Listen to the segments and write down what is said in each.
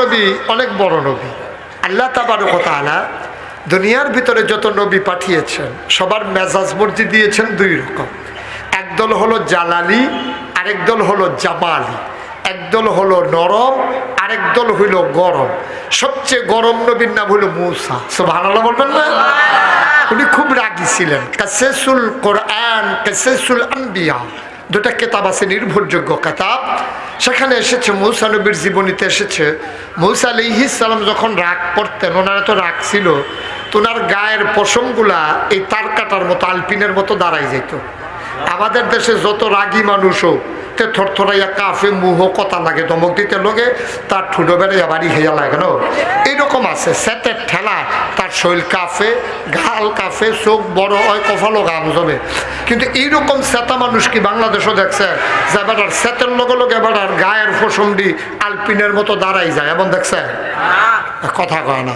নবী অনেক বড় নবী। আল্লাহ তাবার কথা আলা দুনিয়ার ভিতরে যত নবী পাঠিয়েছেন সবার মেজাজ মর্জি দিয়েছেন দুই রকম। একদল হলো জালালি আরেক দল হলো জামালি। একদল হলো নরম আরেক দল হইল গরম। সবচেয়ে গরম নবীর নাম হইল মূসা। সব বলবেন না? উনি খুব রাগী ছিলেন। কাসেসুল কোরআন কাসেসুল আম্বিয়া। দুটা কেতাব আছে নির্ভরযোগ্য কেতাব। সেখানে এসেছে, মৌসা নবীর জীবনীতে এসেছে। মৌসা আলি ইসালাম যখন রাগ পড়তেন ওনারা তো রাগ ছিল, তো ওনার গায়ের পশমগুলা এই তার কাটার মতো আলপিনের মতো দাঁড়াই যেত। আমাদের দেশে যত রাগী মানুষ হোক তে থরথরাইয়া কাফে মুহ কথা লাগে, ধমক দিতে লোকে তার ঠুটো বেড়ে বাড়ি হেয়া লাগে না। এইরকম আছে সেতের ঠেলা, তার শৈল কাফে, গাল কাফে, চোখ বড় হয় কফালো গাম জমে। কিন্তু এইরকম সেতা মানুষ কি বাংলাদেশও দেখছে? যে বেটার সেতের লগে লগে বেটার গায়ের ফসমডি আলপিনের মতো দাঁড়াই যায়, এমন দেখছে? কথা কয় না।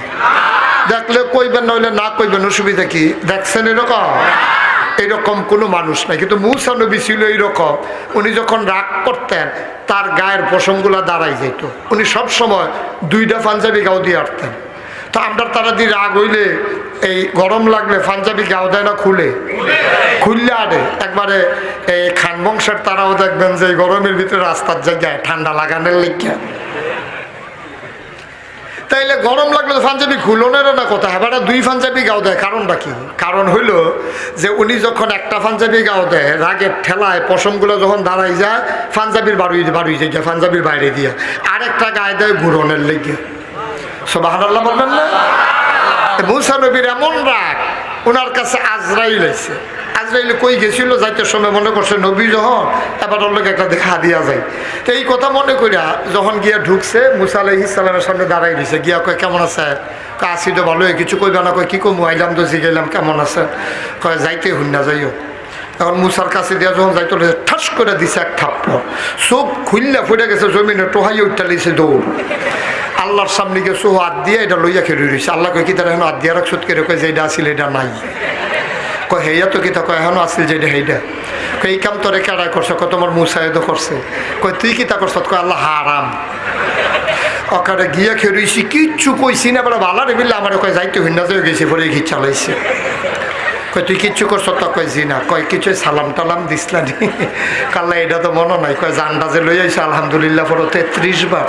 দেখলে কইবেন, নইলে না কইবেন, অসুবিধা কি? দেখছেন এরকম? এরকম কোনো মানুষ নাই। কিন্তু মূসা নবী ছিল এইরকম। উনি যখন রাগ করতেন, তার গায়ের পশমগুলা দাঁড়াই যেত। উনি সব সময় দুইটা পাঞ্জাবি গাও দিয়ে আটতেন। তো আমরা তারা দিয়ে রাগ হইলে, এই গরম লাগলে পাঞ্জাবি গাও দেয় না খুলে? খুললে আরে। একবারে এই খান বংশের তারাও দেখবেন যে গরমের ভিতরে রাস্তার জায়গায় ঠান্ডা লাগানোর লেগে তাইলে গরম লাগলে পাঞ্জাবি খুলনের না কথা হ্যাঁ দুই পাঞ্জাবি গাও দেয় কারণটা কি? কারণ হইল যে উনি যখন একটা পাঞ্জাবি গাও দেয় রাগের ঠেলায় পশমগুলো যখন দাঁড়াই যায়, পাঞ্জাবির বাড়ি বাড়ি যায় পাঞ্জাবির বাইরে দিয়ে। আরেকটা গায়ে দেয় ঘুরনের লেগে। সব হারাল্লাহ বলবেন না মুসা নবীর এমন রাগ। ওনার কাছে আজরাইল আছে। আজরাইল কই গেছিল? যাইতে সময় মনে করছে নবী যখন, এবার ওর লোক একটা দেখা দিয়া যায়। তো এই কথা মনে করিয়া যখন গিয়া ঢুকছে, মুসা আলহ ইসলামের সামনে দাঁড়াই দিছে গিয়া কয়, কেমন আছে? আসি তো ভালোই, কিছু কইবা না? কয়, কি কমু? আইলাম তো, জিগাইলাম, কেমন আছে? কয়, যাইতে হুন না, যাইও। এখন মুসার কাছে দিয়া যখন যাইতে ঠাস করে দিছে এক থাপ্পড়। চোখ খুললে ফুটে গেছে, জমিনে টোহাই উঠতে লিছে দৌড়। আল্লাহর সামনে গেছো হাত দিয়ে এটা লইয়া খেয়ে রয়েছে আল্লাহ কি তারা এখন হাত দিয়ে রাখছত করে কয়, যে এটা আসিল এটা নাই। কয় হেয়া তো কি কয়, এখনও আসিল যে এটা সেইটা কয়, এই কাম তোরে কেডা করছে? কয়, তোমার মুসাহেদ করছে। কয়, তুই কি তা করছ? কয়, আল্লাহ হারাম। অকারে গিয়া খেয়ে রয়েছি কিচ্ছু কইছি না বলে ভালো রে বিল্লা আমার কয়, যাইতে হইনা যে গেছি পরে ঘি চালাইছে। কয়, তুই কিচ্ছু করছ? তো কয়, জি না। কয়, কিছু সালাম টালাম দিসলা নি কাল্লা, এটা তো মনে নাই। কয়, জানডা যে লই আইছে, আলহামদুলিল্লাহ, পরে তেত্রিশ বার।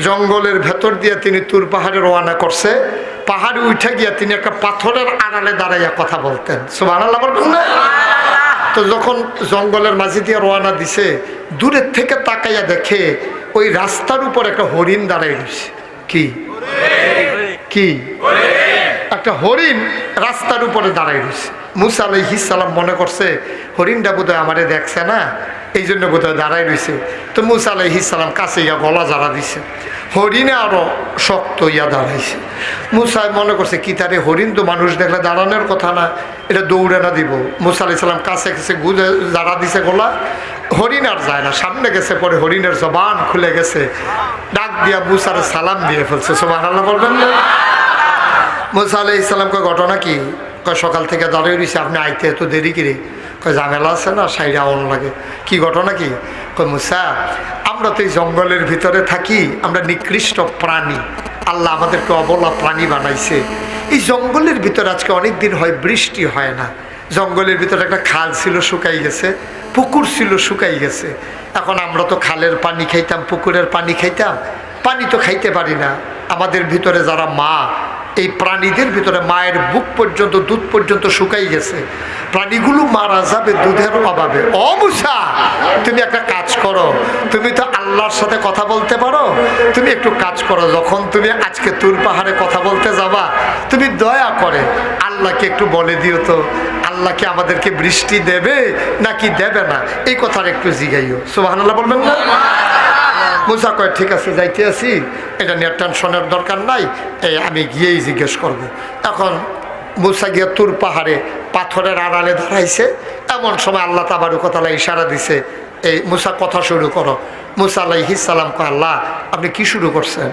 জঙ্গলের ভেতর দিয়ে তিনি তুর পাহাড়ে রওনা করছে। পাহাড়ে উঠে গিয়া তিনি একটা পাথরের আড়ালে দাঁড়াইয়া কথা বলতেন। সুবাহ তো যখন জঙ্গলের মাঝে দিয়ে রওনা দিছে দূরের থেকে তাকাইয়া দেখে ওই রাস্তার উপর একটা হরিণ দাঁড়াই রয়েছে। কি? কি? একটা হরিণ রাস্তার উপরে দাঁড়াই রয়েছে। মুসা আলাইহিসাল্লাম মনে করছে, হরিণটা বোধহয় আমারে দেখছে না? এই জন্য বোধহয় দাঁড়াই রয়েছে। তো মুসা আলাইহিসাল্লাম কাছে ইয়া গলা জারা দিছে। হরিণে আরও শক্ত ইয়া দাঁড়াইছে। মুসাই মনে করছে, কি তারে হরিণ তো মানুষ দেখলে দাঁড়ানোর কথা না, এটা দৌড়ে না দিব। মুসা আলাইসাল্লাম কাছে কাছে গুজে জারা দিছে গলা। হরিণ আর যায় না। সামনে গেছে, পরে হরিণের জবান খুলে গেছে। ডাক দিয়া মুসার সালাম দিয়ে ফেলছে। সোমান আল্লাহ বলবেন না? মুসা আলাহ ইসলামকে ঘটনা কি? কয়, সকাল থেকে দাঁড়িয়ে রয়েছে আপনি আইতে এত দেরি কিরে? কয়, ঝামেলা আছে না সাইডে আউন লাগে। কি ঘটনা কি? কয়, মুসা, আমরা তো এই জঙ্গলের ভিতরে থাকি, আমরা নিকৃষ্ট প্রাণী। আল্লাহ আমাদেরকে অবলা প্রাণী বানাইছে। এই জঙ্গলের ভিতরে আজকে অনেক দিন হয়, বৃষ্টি হয় না। জঙ্গলের ভিতরে একটা খাল ছিল, শুকাই গেছে। পুকুর ছিল, শুকাই গেছে। এখন আমরা তো খালের পানি খাইতাম, পুকুরের পানি খাইতাম। পানি তো খাইতে পারি না। আমাদের ভিতরে যারা মা এই প্রাণীদের ভিতরে মায়ের বুক পর্যন্ত, দুধ পর্যন্ত শুকাই গেছে। প্রাণীগুলো মারা যাবে দুধের অভাবে। অবুসা তুমি একটা কাজ করো। তুমি তো আল্লাহর সাথে কথা বলতে পারো। তুমি একটু কাজ করো। যখন তুমি আজকে তুর পাহাড়ে কথা বলতে যাবা, তুমি দয়া করে আল্লাহকে একটু বলে দিও তো। আল্লাহকে আমাদেরকে বৃষ্টি দেবে নাকি দেবে না? এই কথার একটু জিগাইও। সুবাহ বলবেন না? মুসা কয়, ঠিক আছে, যাইতে আছি। এটা নিয়ে টেনশনের দরকার নাই। এই আমি গিয়েই জিজ্ঞেস করব। এখন মুসা গিয়ে তুর পাহাড়ে পাথরের আড়ালে ধরাইছে এমন সময় আল্লাহ তাবারু তাবারুকতালা ইশারা দিছে, এই মুসা, কথা শুরু করো। মুসা আলাইহিসাল্লাম কয়, আল্লাহ, আপনি কি শুরু করছেন?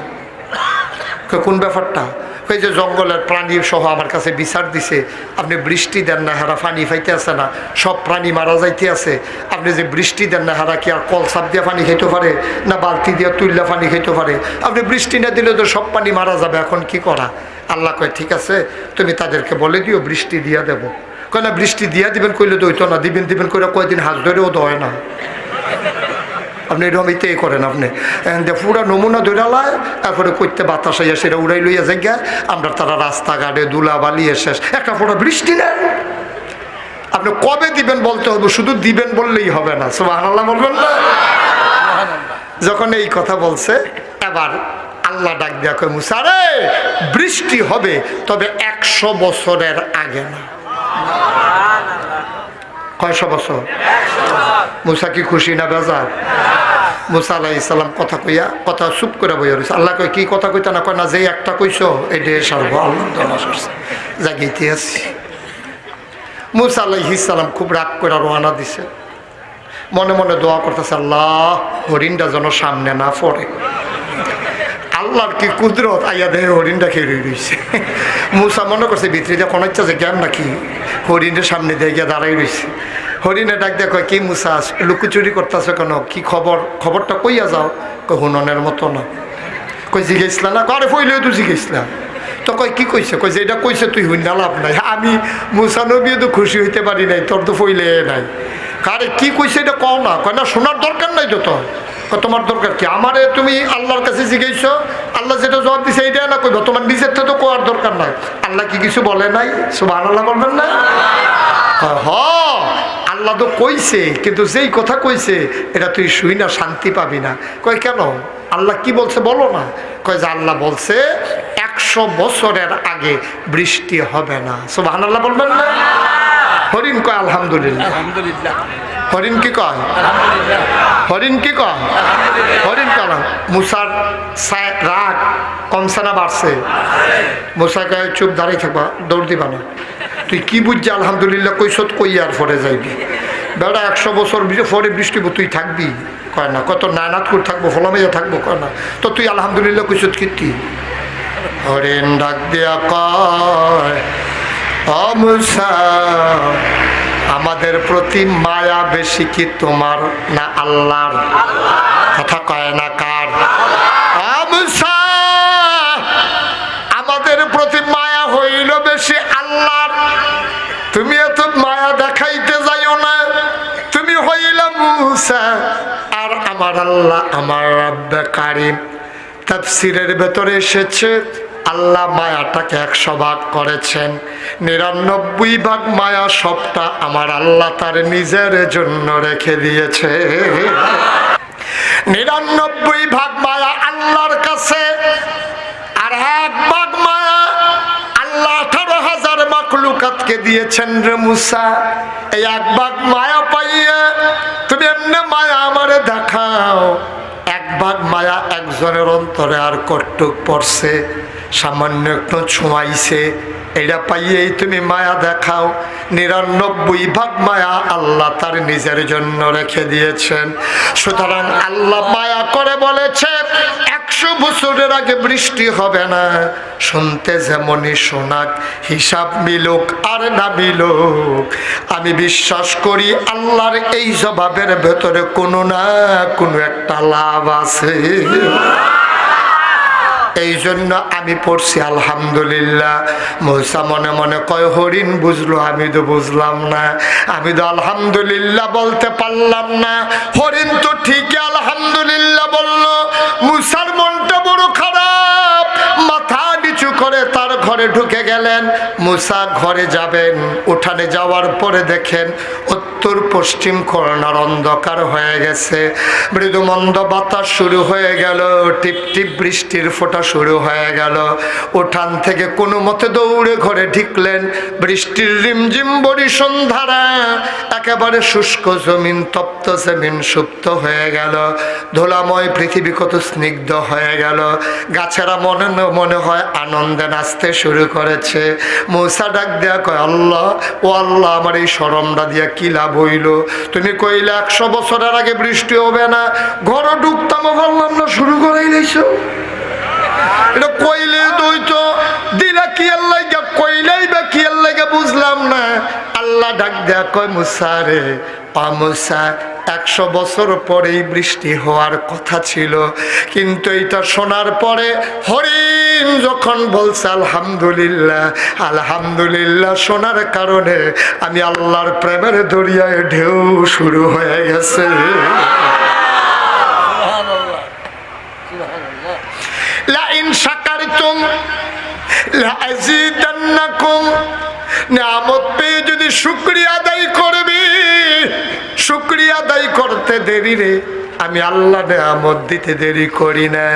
কোন ব্যাপারটা? ওই যে জঙ্গলের প্রাণী সহ আমার কাছে বিচার দিছে, আপনি বৃষ্টি দেন না, হারা পানি ফাইতে আছে না, সব প্রাণী মারা যাইতে আছে। আপনি যে বৃষ্টি দেন না, হারা কি আর কল সাপ দিয়ে পানি খাইতে পারে, না বালতি দিয়ে তুললে পানি খাইতে পারে? আপনি বৃষ্টি না দিলে তো সব পানি মারা যাবে, এখন কি করা? আল্লাহ কয়, ঠিক আছে, তুমি তাদেরকে বলে দিও, বৃষ্টি দিয়া দেবো। কয়, না, বৃষ্টি দিয়া দিবেন, কইলে তো না, দিবেন দিবেন করে কয়দিন হাত ধরেও দেয় না। আপনি এরকম ইতেই করেন আপনি। যে পুরা নমুনা ধরালায় তারপরে করতে বাতাস আইয়া সেটা উড়াই লইয়া জায়গা আমরা তারা রাস্তাঘাটে দুলা বালিয়ে শেষ একটা পুরো বৃষ্টি নেন আপনি কবে দিবেন বলতে হবে? শুধু দিবেন বললেই হবে না। সুবাহ আল্লাহ বলবেন না? যখন এই কথা বলছে এবার আল্লাহ ডাক দিয়া কয় মুসারে বৃষ্টি হবে তবে একশো বছরের আগে না। কয়শো বছর? মুসা কি খুশি না বেজার? মুসা আলাহ ইসলাম কথা কইয়া, কথা চুপ করে বইয়া রয়েছে আল্লাহ কয়, কি কথা কইতা না? কয়, না যে একটা কইছো, এটাই সারবো। আল্লাহ জাগিতে আছি। মুসা আলাহ ইসলাম খুব রাগ করে রোয়ানা দিছে। মনে মনে দোয়া করতেছে, আল্লাহ, হরিণটা যেন সামনে না পড়ে। আল্লাহর কি কুদরত? আইয়া দেহে হরিণটা খেয়ে রয়েছে মুসা মনে করছে, ভিতরে যে কোনো ইচ্ছা যে জ্ঞান নাকি? হরিণের সামনে দিয়ে গিয়ে দাঁড়াই রয়েছে হরিণে ডাক দেখো কি মুসা লুকুচুরি করতেছে কেন? কি খবর? খবরটা কইয়া যাও। কই হুননের মতো না। কই জিজ্ঞেসলা না? ঘরে ফইলেও তো জিজ্ঞেসলা। তো কই কি কইছে? কই যেটা কইছে তুই হুইনা লাভ নাই। আমি মুসা নবীও তো খুশি হইতে পারি নাই তোর তো ফইলে নাই। কারে কি কইছে এটা কও না? কয় না শোনার দরকার নাই তো তোর। কয়, তোমার দরকার কি? আমারে তুমি আল্লাহর কাছে জিজ্ঞেস। আল্লাহ যেটা জবাব দিছে এইটা না কইবা। তোমার নিজের তো কোয়ার দরকার নাই। আল্লাহ কি কিছু বলে নাই? সুবাহ আল্লাহ বলবেন না? কয়, হ। আল্লাহ তো কইছে কিন্তু যেই কথা কইছে এটা তুই শুই না শান্তি পাবি না। কয় কেন? আল্লাহ কি বলছে বলো না। কয় যে আল্লাহ বলছে একশো বছরের আগে বৃষ্টি হবে না। সুবাহ আল্লাহ বলবেন না? হরিণ কয় আলহামদুলিল্লাহ। আলহামদুলিল্লাহ। হরিণ কি কয়? হরিণ কি কয়? হরিণ কেন মুসার রাগ কমছে না বাড়ছে? মুসা কয় চুপ দাঁড়িয়ে থাকবা দৌড় দিবা না। তুই কি বুঝছি? আলহামদুলিল্লাহ কৈশত কই আর পরে যাইবি? বেড়া একশো বছর পরে বৃষ্টি তুই থাকবি? কয় না, কত নায়নাথপুর থাকব, ফলামেজা থাকব, কয় না। তো তুই আলহামদুলিল্লাহ কৈশত কীর্তি। হরেন ডাক দিয়া কয় "ও মুসা, আমাদের প্রতি মায়া বেশি কি তোমার না আল্লাহর? কথা কয় না তুমি এত মায়া দেখাইতে যাইও না। তুমি হইলাম আর আমার আল্লাহ আমার রাব্বে কারিম। তাফসিরের ভেতরে এসেছে, আল্লাহ মায়াটাকে একশো ভাগ করেছেন। নিরানব্বই ভাগ মায়া সবটা আমার আল্লাহ তার নিজের জন্য রেখে দিয়েছে। নিরানব্বই ভাগ মায়া আল্লাহর কাছে মাকলুকাতকে দিয়েছেন রে মুসা। এই এক ভাগ মায়া পাইয়া, তুমি এমনি মায়া আমারে দেখাও। এক ভাগ মায়া একজনের অন্তরে আর কটুক পড়ছে, সামান্য একটু ছোঁয়াইছে। এটা পাইয়েই তুমি মায়া দেখাও। নিরানব্বই ভাগ মায়া আল্লাহ তার নিজের জন্য রেখে দিয়েছেন। সুতরাং আল্লাহ মায়া করে বলেছে বছরের আগে বৃষ্টি হবে না। শুনতে যেমনই শোনাক হিসাব মিলুক আর না মিলুক। আমি বিশ্বাস করি আল্লাহর এই জবাবের ভেতরে কোনো না কোনো একটা লাভ আছে। এই জন্য আমি পড়ছি, আলহামদুলিল্লাহ। মৌসা মনে মনে কয়, হরিণ বুঝলো, আমি তো বুঝলাম না। আমি তো আলহামদুলিল্লাহ বলতে পারলাম না। হরিণ তো ঠিকই আলহামদুলিল্লাহ বলল, মুসার বড় খারাপ মাথা নিচু করে তার ঘরে ঢুকে গেলেন, মুসা ঘরে যাবেন। উঠানে যাওয়ার পরে দেখেন উত্তর পশ্চিম করোনার অন্ধকার হয়ে গেছে। মৃদুমন্দ বাতাস শুরু হয়ে গেল, টিপ টিপ বৃষ্টির ফোঁটা শুরু হয়ে গেল। উঠান থেকে কোনো মতে দৌড়ে ঘরে ঢিকলেন, বৃষ্টির রিমঝিম বড়ি সন্ধ্যারা একেবারে শুষ্ক জমিন, তপ্ত জমিন সুপ্ত হয়ে গেল। ধোলাময় পৃথিবী কত স্নিগ্ধ হয়ে গেল। গাছেরা মনে মনে হয় আনন্দে নাচতে শুরু করেছে। মৌসা ডাক দেয়া কয়, আল্লাহ, ও আল্লাহ, আমার এই সরমটা দিয়া কি লাভ হইল? তুমি কইলে একশো বছরের আগে বৃষ্টি হবে না ঘর ঢুকতাম ভাবলাম না, শুরু করাই লাইছো এটা কইলে তুই দিলা কি আল্লাহ কইলেই বা কি আল্লাহ বুঝলাম না। আল্লাহ ডাক দেয়া কয়, মুসা রে পামুসা একশো বছর পরেই বৃষ্টি হওয়ার কথা ছিল, কিন্তু এটা শোনার পরে হরিণ যখন বলছে, আলহামদুলিল্লাহ আলহামদুলিল্লাহ শোনার কারণে আমি আল্লাহর প্রেমের দরিয়ায় ঢেউ শুরু হয়ে গেছে। লাইন পেয়ে যদি শুক্রিয়া আদায় করবি শুক্রিয়া দায়ী করতে দেরি রে। আমি আল্লাহ নিয়ামত দিতে দেরি করি না।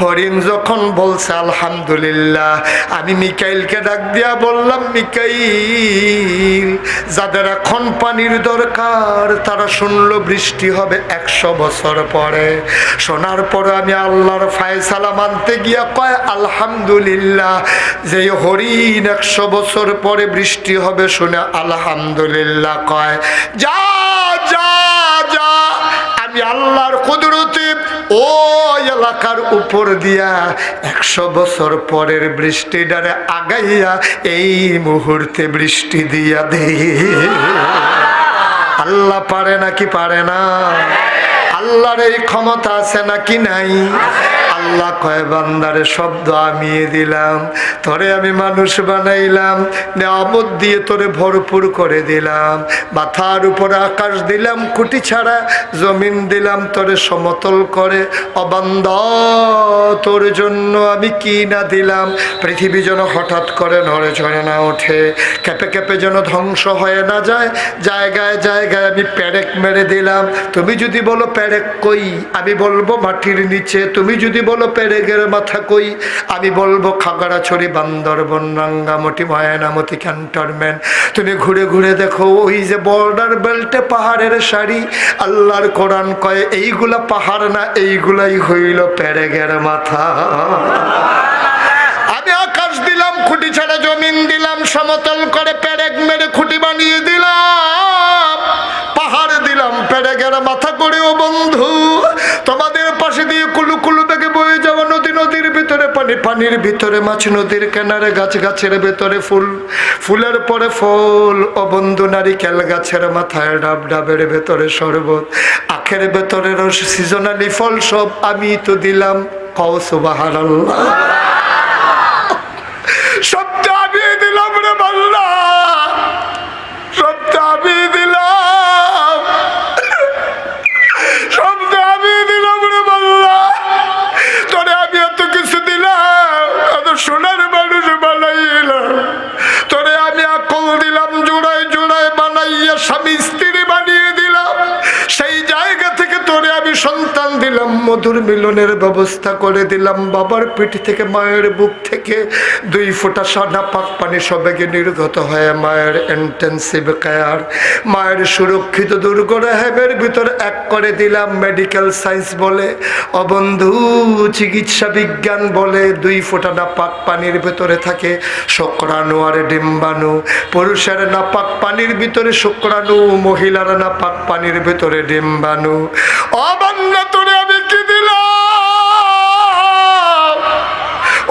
হরিণ যখন বলছে, আলহামদুলিল্লাহ। আমি মিকাইলকে ডাক দিয়া বললাম, মিকাইল, যাদের এখন পানির দরকার, তারা শুনল বৃষ্টি হবে একশো বছর পরে। শোনার পরে আমি আল্লাহর ফায়সালা মানতে গিয়া কয়, আলহামদুলিল্লাহ। যে হরিণ একশো বছর পরে বৃষ্টি হবে শুনে আলহামদুলিল্লাহ কয় যা আমি আল্লাহর কুদরতি ও এলাকার উপর দিয়া একশো বছর পরের বৃষ্টি ডারে আগাইয়া এই মুহূর্তে বৃষ্টি দিয়া দে। আল্লাহ পারে নাকি পারে না? আল্লাহর এই ক্ষমতা আছে নাকি নাই? আল্লাহ কয়, বান্দারে শব্দ আমিয়ে দিলাম। তোরে আমি মানুষ বানাইলাম, নিয়ামত দিয়ে তোরে ভরপুর করে দিলাম। মাথার উপরে আকাশ দিলাম কুটি ছাড়া জমিন দিলাম, তোরে সমতল করে। অবান্ধ তোর জন্য আমি কি না দিলাম? পৃথিবী যেন হঠাৎ করে নড়ে চড়ে না ওঠে। কেঁপে কেঁপে যেন ধ্বংস হয়ে না যায়। জায়গায় জায়গায় আমি প্যারেক মেরে দিলাম। তুমি যদি বলো প্যারেক কই? আমি বলব, মাটির নিচে। তুমি যদি বলো প্যারেকের মাথা কই? আমি বলব খাগড়াছড়ি, বান্দরবন রাঙ্গামতি ময়নামতি, ক্যান্টনমেন্ট। তুমি ঘুরে ঘুরে দেখো ওই যে বর্ডার বেল্টে পাহাড়ের শাড়ি আল্লাহর কোরআন কয়, এইগুলা পাহাড় না, এইগুলাই হইল প্যারেগের মাথা। আমি আকাশ দিলাম, খুঁটি ছাড়া জমিন দিলাম, সমতল করে প্যারেক মেরে খুঁটি বানিয়ে দিলাম। পাহাড় দিলাম প্যারেকের মাথা করেও বন্ধু। তোমাদের পাশে দিয়ে কুলু কুলু বয়ে যাওয়া নদী, নদীর ভিতরে পানি, পানির ভিতরে মাছ, নদীর কেনারে গাছ, গাছের ভেতরে ফুল। ফুলের পরে ফল ও বন্ধু নারিকেল গাছের মাথায় ডাব, ডাবের ভেতরে শরবত, আখের ভেতরে সিজনালি ফল সব আমি তো দিলাম। কও সুবাহ সব মধুর মিলনের ব্যবস্থা করে দিলাম বাবার পিঠ থেকে মায়ের বুক থেকে। দুই ফোঁটা সাদা পাক পানি সবেগে নির্গত হয়ে মায়ের ইন্টেন্সিভ কেয়ার মায়ের সুরক্ষিত দুর্গ রেহেমের ভিতর এক করে দিলাম মেডিকেল সায়েন্স বলে। অবন্ধু চিকিৎসা বিজ্ঞান বলে দুই ফোঁটা নাপাক পানির ভেতরে থাকে শুক্রাণু আর ডিম্বাণু। পুরুষের নাপাক পানির ভিতরে শুক্রাণু, মহিলার নাপাক পানির ভিতরে ডিম্বাণু। অবান্না তোরে আমি কি দিলাম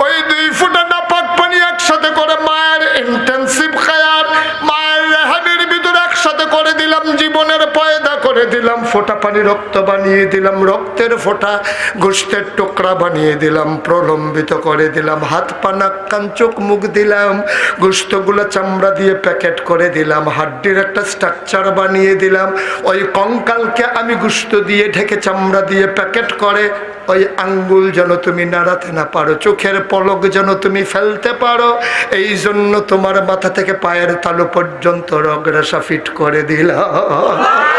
ওই দুই ফুটা নাপাক পানি একসাথে করে মায়ের ইন্টেন্সিভ খায়ার মায়ের রেহাবির ভিতরে একসাথে করে দিলাম জীবনের পয়দা করে দিলাম, ফোঁটা পানি রক্ত বানিয়ে দিলাম, রক্তের ফোঁটা গোষ্ঠের টুকরা বানিয়ে দিলাম, প্রলম্বিত করে দিলাম, হাত, পা, নাক, কান, চোখ, মুখ দিলাম গোষ্ঠগুলো চামড়া দিয়ে প্যাকেট করে দিলাম, হাড্ডির একটা স্ট্রাকচার বানিয়ে দিলাম, ওই কঙ্কালকে আমি গুস্ত দিয়ে ঢেকে চামড়া দিয়ে প্যাকেট করে, ওই আঙ্গুল যেন তুমি নাড়াতে না পারো, চোখের পলক যেন তুমি ফেলতে পারো, এই জন্য তোমার মাথা থেকে পায়ের তালু পর্যন্ত রগরেশা ফিট করে দিলাম।